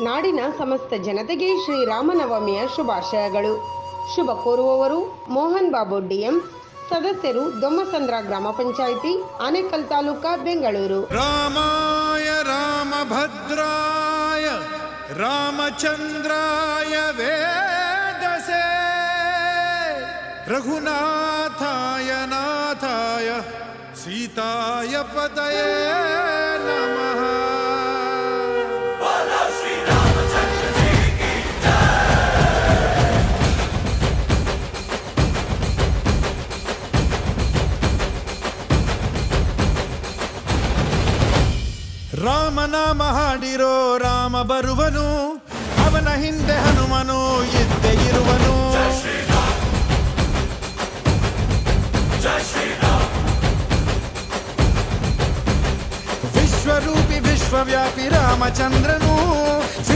ನಾಡಿನ ಸಮಸ್ತ ಜನತೆಗೆ ಶ್ರೀರಾಮನವಮಿಯ ಶುಭಾಶಯಗಳು. ಶುಭ ಕೋರುವವರು ಮೋಹನ್ ಬಾಬು ಡಿಎಂ, ಸದಸ್ಯರು ದೊಮ್ಮಸಂದ್ರ ಗ್ರಾಮ ಪಂಚಾಯಿತಿ, ಆನೇಕಲ್ ತಾಲೂಕಾ ಬೆಂಗಳೂರು. ರಾಮಾಯ ರಾಮಭದ್ರಾಯ ರಾಮಚಂದ್ರಾಯ ವೇದಸೆ. ರಘುನಾಥಾಯ ನಾಥಾಯ ಸೀತಾಯ ಪತಯೇ. ರಾಮನಾಮ ಹಾಡಿರೋ ರಾಮ ಬರುವನು ಅವನ ಹಿಂದೆ ಹನುಮನು ಇದ್ದೇ ಇರುವನು ವಿಶ್ವರೂಪಿ ವಿಶ್ವವ್ಯಾಪಿ ರಾಮಚಂದ್ರನು